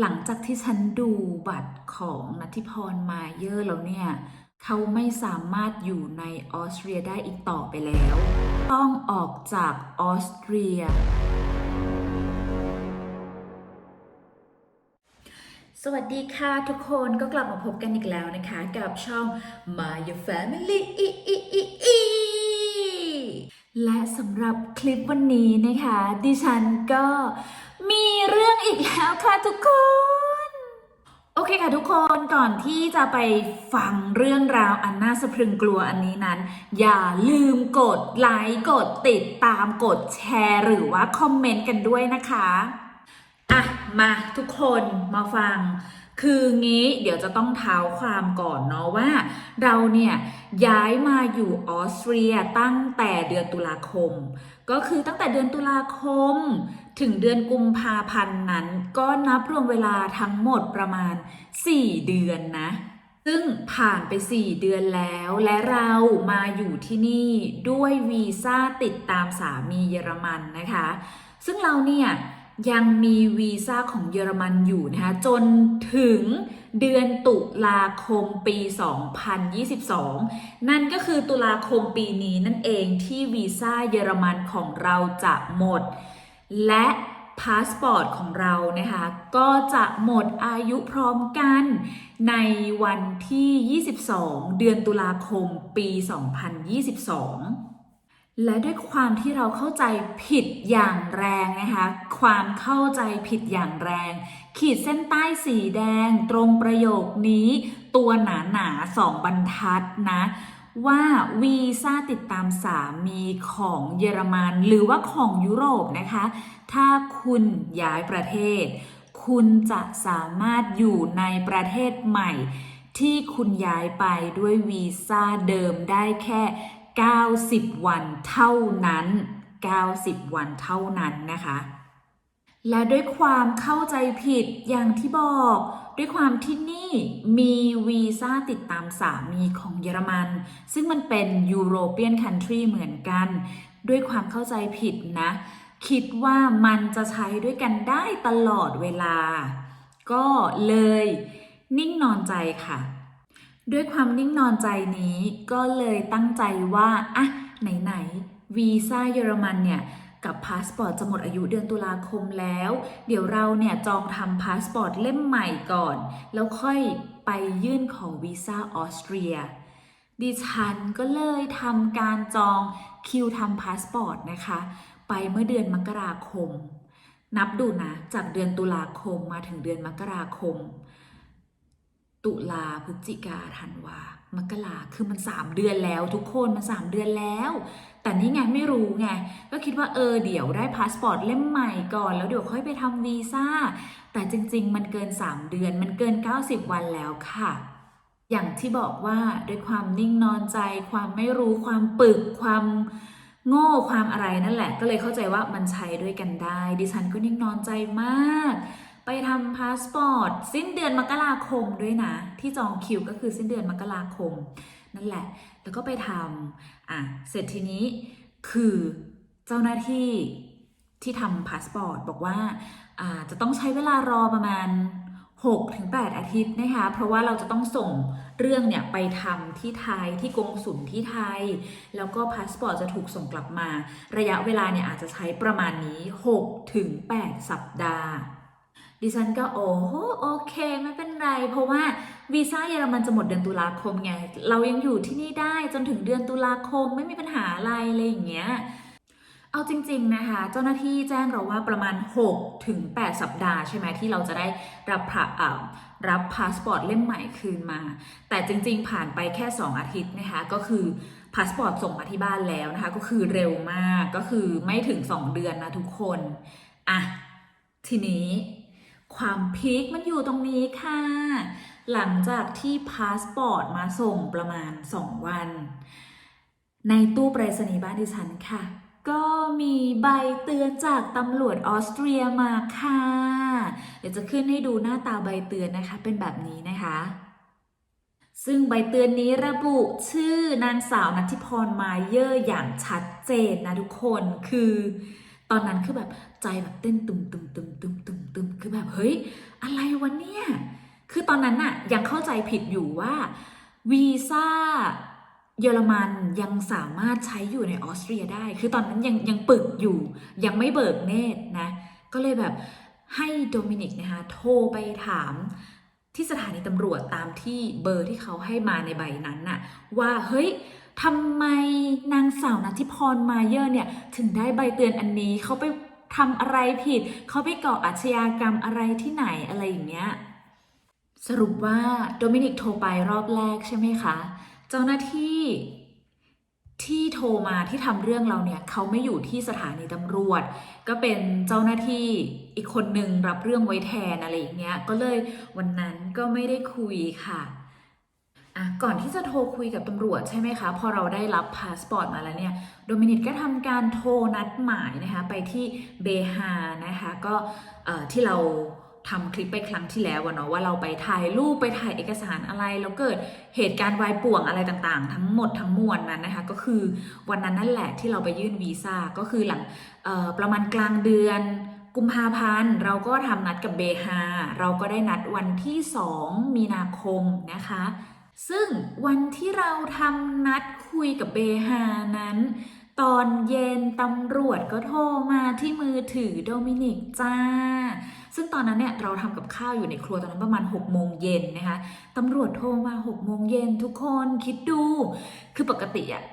หลังจากที่ฉันดูบัตรของนัทธิพรมาเยอร์แล้วเนี่ย เขาไม่สามารถอยู่ในออสเตรียได้อีกต่อไปแล้ว ต้องออกจากออสเตรีย สวัสดีค่ะทุกคนก็กลับมาพบกันอีกแล้วนะคะ กับช่อง My Your Family อีอีอีอีและสำหรับคลิปวันนี้นะคะ ดิฉันก็ มีเรื่องอีกแล้วค่ะทุกคน โอเคค่ะทุกคนก่อนที่จะไปฟังเรื่องราวอันน่าสะพรึงกลัวอันนี้นั้น อย่าลืมกดไลค์กดติดตามกดแชร์ หรือว่าคอมเมนต์กันด้วยนะคะ อะ มาทุกคนมาฟัง คืองี้เดี๋ยวจะต้องเท้าความก่อนเนาะว่า เราเนี่ยย้ายมาอยู่ออสเตรียตั้งแต่เดือนตุลาคม ก็คือตั้งแต่เดือนตุลาคม ถึงเดือนกุมภาพันธ์นั้น ก็นับรวมเวลาทั้งหมดประมาณ 4 เดือนนะ ซึ่งผ่านไป 4 เดือนแล้ว และเรามาอยู่ที่นี่ด้วยวีซ่าติดตามสามีเยอรมันนะคะ ซึ่งเราเนี่ย ยังมีวีซ่าของเยอรมันอยู่นะคะจนถึงเดือนตุลาคมปี 2022 นั่นก็คือตุลาคมปีนี้นั่นเองที่วีซ่าเยอรมันของเราจะหมด และพาสปอร์ตของเรานะคะก็จะหมดอายุพร้อมกันในวันที่ 22 เดือนตุลาคมปี 2022 และด้วยความที่เราเข้าใจผิดอย่างแรงนะคะ ความเข้าใจผิดอย่างแรง ขีดเส้นใต้สีแดงตรงประโยคนี้ ตัวหนาหนาๆสองบรรทัดนะ ว่าวีซ่าติดตามสามีของเยอรมันหรือว่าของยุโรปนะคะ ถ้าคุณย้ายประเทศ คุณจะสามารถอยู่ในประเทศใหม่ ที่คุณย้ายไปด้วยวีซ่าเดิมได้แค่ 90 วันเท่านั้น 90 วันเท่านั้นนะคะ และด้วยความเข้าใจผิดอย่างที่บอก ด้วยความที่นี่มีวีซ่าติดตามสามีของเยอรมัน ซึ่งมันเป็นยูโรเปียนคันทรีเหมือนกัน ด้วยความเข้าใจผิดนะ คิดว่ามันจะใช้ด้วยกันได้ตลอดเวลา ก็เลยนิ่งนอนใจค่ะ ด้วยความนิ่งนอนใจนี้ก็เลยตั้งใจว่าอะไหนๆวีซ่าเยอรมันเนี่ยกับพาสปอร์ตจะหมดอายุเดือนตุลาคมแล้ว เดี๋ยวเราเนี่ยจองทำพาสปอร์ตเล่มใหม่ก่อน แล้วค่อยไปยื่นขอวีซ่าออสเตรีย ดิฉันก็เลยทำการจองคิวทำพาสปอร์ตนะคะ ไปเมื่อเดือนมกราคม นับดูนะ จากเดือนตุลาคมมาถึงเดือนมกราคม ตุลาพฤศจิกาธันวามกราคือมัน3เดือนแล้วทุกคนมัน3เดือนแล้ว แต่นี่ไงไม่รู้ไง ก็คิดว่าเออเดี๋ยวได้พาสปอร์ตเล่มใหม่ก่อนแล้วเดี๋ยวค่อยไปทำวีซ่า แต่จริง ๆ มันเกิน3เดือนมันเกิน 90 วันแล้วค่ะ อย่างที่บอกว่าด้วยความนิ่งนอนใจ ความไม่รู้ความปึกความโง่ความอะไรนั่นแหละ ก็เลยเข้าใจว่ามันใช้ด้วยกันได้ ดิฉันก็นิ่งนอนใจมาก ไปทำพาสปอร์ตสิ้นเดือนมกราคมด้วยนะ ที่จองคิวก็คือสิ้นเดือนมกราคม นั่นแหละ แล้วก็ไปทำอะเสร็จทีนี้คือเจ้าหน้าที่ที่ทำพาสปอร์ตบอกว่าอ่าจะต้องใช้เวลารอประมาณ6-8 อาทิตย์นะคะ เพราะว่าเราจะต้องส่งเรื่องเนี่ยไปทำที่ไทยที่กงสุลที่ไทย แล้วก็พาสปอร์ตจะถูกส่งกลับมา ระยะเวลาเนี่ยอาจจะใช้ประมาณนี้ 6-8 สัปดาห์ ดิฉันก็โอ้โหโอเคไม่เป็นไร เพราะว่าวีซ่าเยอรมันจะหมดเดือนตุลาคมไง เรายังอยู่ที่นี่ได้จนถึงเดือนตุลาคมไม่มีปัญหาอะไรอะไรอย่างเงี้ยเอาจริง ๆ นะคะ เจ้าหน้าที่แจ้งเราว่าประมาณ 6 ถึง 8 สัปดาห์ใช่ไหมที่เราจะได้รับพระอ่ารับพาสปอร์ตเล่มใหม่คืนมา แต่จริง ๆ ผ่านไปแค่ 2 อาทิตย์นะคะ ก็คือพาสปอร์ตส่งมาที่บ้านแล้วนะคะ ก็คือเร็วมากก็คือไม่ถึง 2 เดือนนะทุกคน อะ ทีนี้ ความพีคมันอยู่ตรงนี้ค่ะ หลังจากที่พาสปอร์ตมาส่งประมาณ 2 วัน ในตู้ไปรษณีย์บ้านดิฉันค่ะ ก็มีใบเตือนจากตำรวจออสเตรียมาค่ะ เดี๋ยวจะขึ้นให้ดูหน้าตาใบเตือนนะคะ เป็นแบบนี้นะคะ ซึ่งใบเตือนนี้ระบุชื่อนางสาวนัทธิพรมาเยอร์อย่างชัดเจนนะทุกคนคือ ตอนนั้นคือแบบใจแบบเต้นตุ่มตุ่มตุ่มตุ่มตุ่มตุ่มคือแบบเฮ้ยอะไรวะเนี่ย คือตอนนั้นน่ะยังเข้าใจผิดอยู่ว่าวีซ่าเยอรมันยังสามารถใช้อยู่ในออสเตรียได้ คือตอนนั้นยังยังปึกอยู่ ยังไม่เบิกเนตรนะ ก็เลยแบบให้โดมินิกนะคะโทรไปถามที่สถานีตำรวจตามที่เบอร์ที่เขาให้มาในใบนั้นน่ะว่าเฮ้ย ทำไมนางสาวนัทิพรมาเยอร์เนี่ยถึงได้ใบเตือนอันนี้เขาไปทำอะไรผิด เขาไปก่ออาชญากรรมอะไรที่ไหนอะไรอย่างเงี้ยสรุปว่าโดมินิกโทรไปรอบแรกใช่ไหมคะ เจ้าหน้าที่ที่โทรมาที่ทำเรื่องเราเนี่ยเขาไม่อยู่ที่สถานีตำรวจ ก็เป็นเจ้าหน้าที่อีกคนหนึ่งรับเรื่องไว้แทนอะไรอย่างเงี้ยก็เลยวันนั้นก็ไม่ได้คุยค่ะ อะก่อนที่จะโทรคุยกับตำรวจใช่ไหมคะ พอเราได้รับพาสปอร์ตมาแล้วเนี่ยโดมินิกก็ทำการโทรนัดหมายนะคะไปที่เบฮานะคะก็ที่เราทำคลิปไปครั้งที่แล้วเนาะว่าเราไปถ่ายรูปไปถ่ายเอกสารอะไร แล้วเกิดเหตุการณ์วายป่วงอะไรต่างๆ ทั้งหมดทั้งมวลนั้นนะคะ ก็คือวันนั้นนั่นแหละที่เราไปยื่นวีซ่าก็คือหลังประมาณกลางเดือนกุมภาพันธ์เราก็ทำนัดกับเบฮาเราก็ได้นัดวันที่ 2 มีนาคมนะคะ ซึ่งวันที่เราทำนัดคุยกับเบฮานั้น ตอนเย็นตำรวจก็โทรมาที่มือถือโดมินิกจ้า ซึ่งตอนนั้นเนี่ยเราทำกับข้าวอยู่ในครัวตอนนั้นประมาณ6โมงเย็นนะคะตำรวจโทรมา6โมงเย็นทุกคนคิดดู คือปกติอะ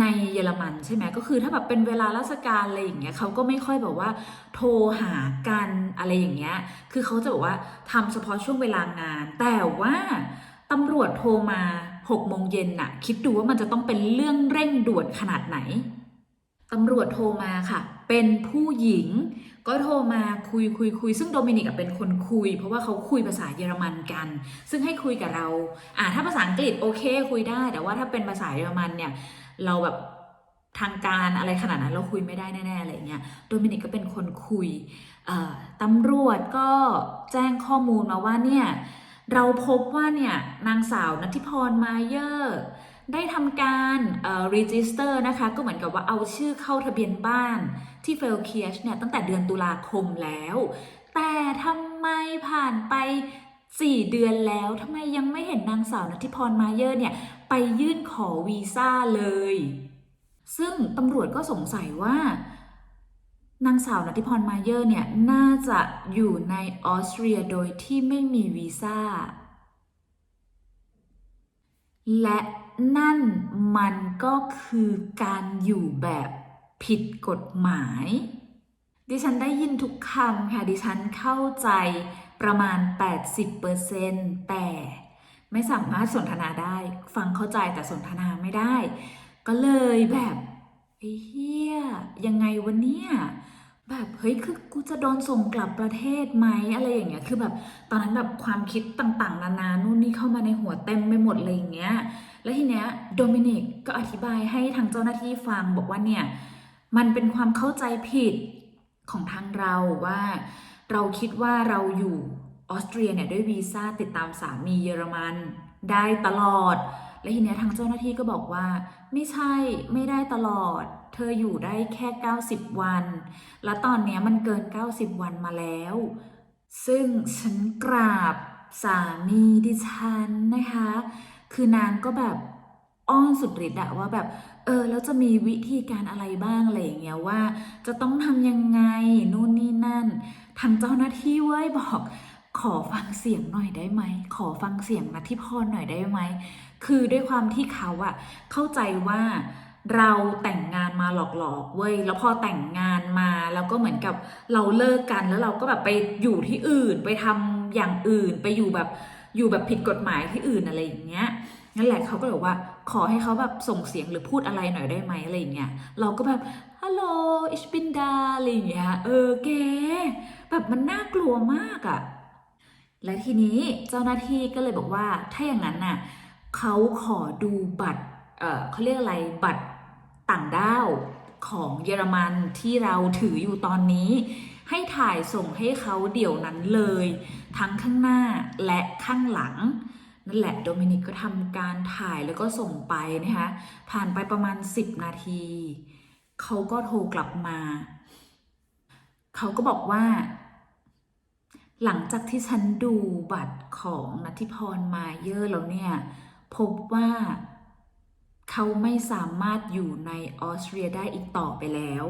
ในเยอรมันใช่ไหมก็คือถ้าแบบเป็นเวลาราชการอะไรอย่างเงี้ยเขาก็ไม่ค่อยแบบว่าโทรหากันอะไรอย่างเงี้ย คือเขาจะบอกว่าทำเฉพาะช่วงเวลางาน แต่ว่า ตำรวจโทรมา6โมงเย็นน่ะ คิดดูว่ามันจะต้องเป็นเรื่องเร่งด่วนขนาดไหนตำรวจโทรมาค่ะ เป็นผู้หญิง ก็โทรมาคุยคุยคุย ซึ่งโดมินิกเป็นคนคุย เพราะว่าเขาคุยภาษาเยอรมันกัน ซึ่งให้คุยกับเรา อ่าถ้าภาษาอังกฤษโอเค คุยได้ แต่ว่าถ้าเป็นภาษาเยอรมันเนี่ย เราแบบทางการอะไรขนาดนั้นเราคุยไม่ได้แน่ๆอะไรเงี้ย โดมินิกก็เป็นคนคุยตำรวจก็แจ้งข้อมูลมาว่าเนี่ย เราพบว่าเนี่ยนางสาวนัทิพรมาเยอร์ได้ทำการเอ่อ register นะคะ ก็เหมือนกับว่าเอาชื่อเข้าทะเบียนบ้านที่เฟลเคียชเนี่ยตั้งแต่เดือนตุลาคมแล้ว แต่ทำไมผ่านไป 4 เดือนแล้วทำไมยังไม่เห็นนางสาวนัทิพรมาเยอร์เนี่ยไปยื่นขอวีซ่าเลย ซึ่งตำรวจก็สงสัยว่า นางสาวนัทิพรมาเยอร์เนี่ย น่าจะอยู่ในออสเตรียโดยที่ไม่มีวีซ่า และนั่นมันก็คือการอยู่แบบผิดกฎหมาย ดิฉันได้ยินทุกคำค่ะดิฉันเข้าใจประมาณ 80%แต่ไม่สามารถสนทนาได้ ฟังเข้าใจแต่สนทนาไม่ได้ ก็เลยแบบเฮียยังไงวะเนี่ย แบบเฮ้ยคือกูจะโดนส่งกลับประเทศไหมอะไรอย่างเงี้ย คือแบบตอนนั้นแบบความคิดต่างๆ นานานู่นนี่เข้ามาในหัวเต็มไปหมดเลยอย่างเงี้ย แล้วทีเนี้ยโดมินิกก็อธิบายให้ทางเจ้าหน้าที่ฟังบอกว่าเนี่ยมันเป็นความเข้าใจผิดของทางเราว่า เราคิดว่าเราอยู่ออสเตรียเนี่ยด้วยวีซ่าติดตามสามีเยอรมันได้ตลอด และทีเนี้ยทางเจ้าหน้าที่ก็บอกว่า ไม่ใช่ไม่ได้ตลอด เธออยู่ได้แค่ 90 วัน แล้วตอนนี้มันเกิน 90 วันมาแล้ว ซึ่งฉันกราบสามีดิฉันนะคะ คือนางก็แบบอ้อนสุดฤทธิ์อะว่าแบบเออแล้วจะมีวิธีการอะไรบ้างอะไรอย่างเงี้ยว่า จะต้องทำยังไงนู่นนี่นั่น ทางเจ้าหน้าที่เว้ยบอกขอฟังเสียงหน่อยได้ไหม ขอฟังเสียงนัทธิพรหน่อยได้ไหม คือด้วยความที่เขาอะเข้าใจว่า เราแต่งงานมาหลอกๆเว้ยแล้วพอแต่งงานมาแล้วก็เหมือนกับเราเลิกกันแล้วเราก็แบบไปอยู่ที่อื่น ไปทำอย่างอื่น ไปอยู่แบบอยู่แบบผิดกฎหมายที่อื่นอะไรอย่างเงี้ยนั่นแหละเขาก็เลยว่าขอให้เขาแบบส่งเสียงหรือพูดอะไรหน่อยได้ไหมอะไรอย่างเงี้ยเราก็แบบฮัลโหลอิชบินดาอะไรอย่างเงี้ยเออแกแบบมันน่ากลัวมากอะและทีนี้เจ้าหน้าที่ก็เลยบอกว่าถ้าอย่างนั้นน่ะเขาขอดูบัตรเออเขาเรียกอะไรบัตร ต่างด้าวของเยอรมันที่เราถืออยู่ตอนนี้ ให้ถ่ายส่งให้เขาเดี๋ยวนั้นเลย ทั้งข้างหน้าและข้างหลัง นั่นแหละโดมินิกก็ทำการถ่ายแล้วก็ส่งไปนะคะผ่านไปประมาณ 10 นาที เขาก็โทรกลับมา เขาก็บอกว่า หลังจากที่ฉันดูบัตรของนัทธิพรมาเยอร์แล้วเนี่ย พบว่า เขาไม่สามารถอยู่ในออสเตรียได้อีกต่อไปแล้ว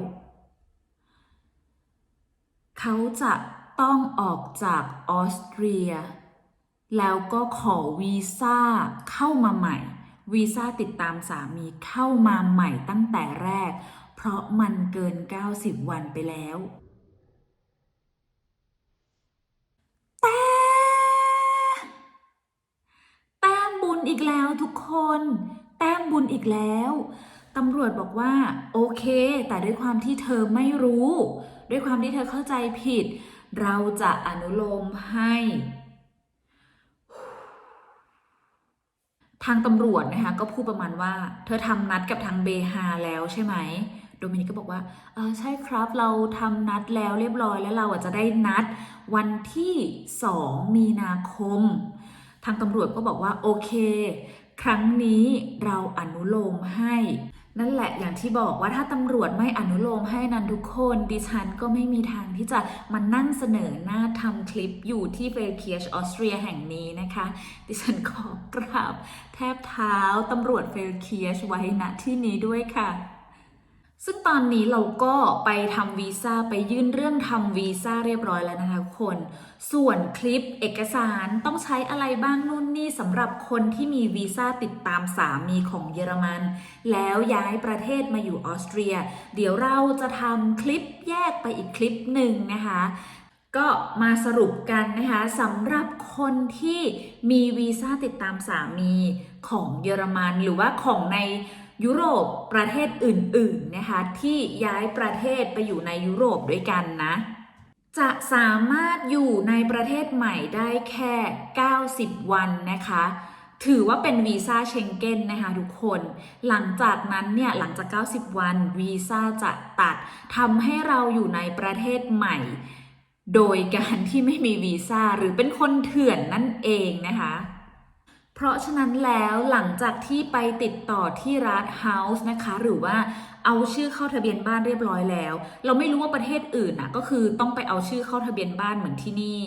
เขาจะต้องออกจากออสเตรีย แล้วก็ขอวีซ่าเข้ามาใหม่ วีซ่าติดตามสามีเข้ามาใหม่ตั้งแต่แรก เพราะมันเกิน 90 วันไปแล้วแต่แต้มบุญอีกแล้วทุกคน แต้มบุญอีกแล้วตำรวจบอกว่าโอเค แต่ด้วยความที่เธอไม่รู้ ด้วยความที่เธอเข้าใจผิด เราจะอนุโลมให้ ทางตำรวจนะคะก็พูดประมาณว่า เธอทำนัดกับทางเบฮาแล้วใช่ไหมโดมินิกก็บอกว่าเออใช่ครับเราทำนัดแล้วเรียบร้อยแล้วเราอะจะได้นัดวันที่ 2 มีนาคม ทางตำรวจก็บอกว่าโอเค ครั้งนี้เราอนุโลมให้ นั่นแหละอย่างที่บอกว่าถ้าตำรวจไม่อนุโลมให้นั้นทุกคนดิฉันก็ไม่มีทางที่จะมานั่งเสนอหน้าทำคลิปอยู่ที่เฟลเคียชออสเตรียแห่งนี้นะคะ ดิฉันขอกราบแทบเท้าตำรวจเฟลเคียชไว้ณที่นี้ด้วยค่ะ ซึ่งตอนนี้เราก็ไปทำวีซ่าไปยื่นเรื่องทำวีซ่าเรียบร้อยแล้วนะคะทุกคน ส่วนคลิปเอกสารต้องใช้อะไรบ้างนู่นนี่สำหรับคนที่มีวีซ่าติดตามสามีของเยอรมัน แล้วย้ายประเทศมาอยู่ออสเตรีย เดี๋ยวเราจะทำคลิปแยกไปอีกคลิปหนึ่งนะคะก็มาสรุปกันนะคะสำหรับคนที่มีวีซ่าติดตามสามีของเยอรมันหรือว่าของใน ยุโรปประเทศอื่นๆนะคะที่ย้ายประเทศไปอยู่ในยุโรปด้วยกันนะ จะสามารถอยู่ในประเทศใหม่ได้แค่ 90 วันนะคะ ถือว่าเป็นวีซ่าเชงเก้นนะคะทุกคน หลังจากนั้นเนี่ยหลังจาก 90 วันวีซ่าจะตัดทำให้เราอยู่ในประเทศใหม่ โดยการที่ไม่มีวีซ่าหรือเป็นคนเถื่อนนั่นเองนะคะ เพราะฉะนั้นแล้วหลังจากที่ไปติดต่อที่ร้านเฮาส์นะคะ หรือว่าเอาชื่อเข้าทะเบียนบ้านเรียบร้อยแล้ว เราไม่รู้ว่าประเทศอื่นนะก็คือต้องไปเอาชื่อเข้าทะเบียนบ้านเหมือนที่นี่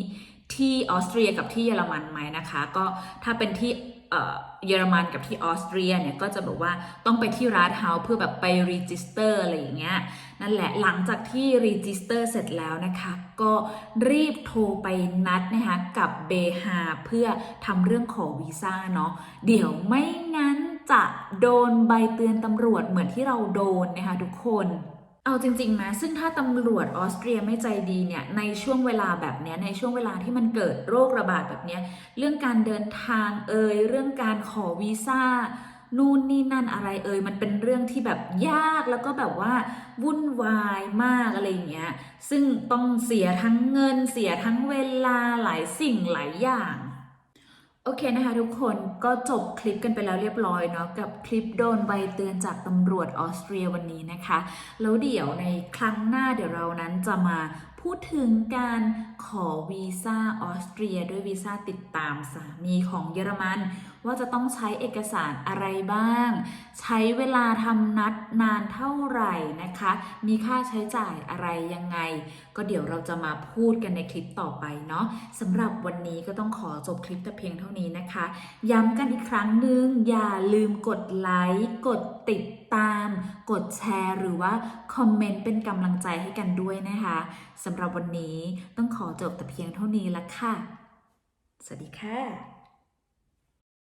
ที่ออสเตรียกับที่เยอรมันไหมนะคะ ก็ถ้าเป็นที่ เยอรมันกับที่ออสเตรียเนี่ยก็จะบอกว่าต้องไปที่ร้านเฮาเพื่อแบบไปรีจิสเตอร์อะไรอย่างเงี้ยนั่นแหละหลังจากที่รีจิสเตอร์เสร็จแล้วนะคะ ก็รีบโทรไปนัดนะคะกับเบฮาเพื่อทำเรื่องขอวีซ่าเนาะเดี๋ยวไม่งั้นจะโดนใบเตือนตำรวจเหมือนที่เราโดนนะคะทุกคน เอาจริงๆนะซึ่งถ้าตำรวจออสเตรียไม่ใจดีเนี่ยในช่วงเวลาแบบนี้ในช่วงเวลาที่มันเกิดโรคระบาดแบบนี้เรื่องการเดินทางเอ่ยเรื่องการขอวีซ่านู่นนี่นั่นอะไรเอ่ยมันเป็นเรื่องที่แบบยากแล้วก็แบบว่าวุ่นวายมากอะไรอย่างเงี้ยซึ่งต้องเสียทั้งเงินเสียทั้งเวลาหลายสิ่งหลายอย่าง โอเคนะคะทุกคนก็จบคลิปกันไปแล้วเรียบร้อยเนาะกับคลิปโดนใบเตือนจากตำรวจออสเตรียวันนี้นะคะ แล้วเดี๋ยวในครั้งหน้าเดี๋ยวเรานั้นจะมา พูดถึงการขอวีซ่าออสเตรียด้วยวีซ่าติดตามสามีของเยอรมัน ว่าจะต้องใช้เอกสารอะไรบ้าง ใช้เวลาทำนัดนานเท่าไหร่นะคะ มีค่าใช้จ่ายอะไรยังไง ก็เดี๋ยวเราจะมาพูดกันในคลิปต่อไปเนาะสำหรับวันนี้ก็ต้องขอจบคลิปแต่เพียงเท่านี้นะคะ ย้ำกันอีกครั้งหนึ่งอย่าลืมกดไลค์กดติดตาม กดแชร์ หรือว่าคอมเมนต์เป็นกำลังใจให้กันด้วยนะคะ สำหรับวันนี้ต้องขอจบแต่เพียงเท่านี้ละค่ะ สวัสดีค่ะ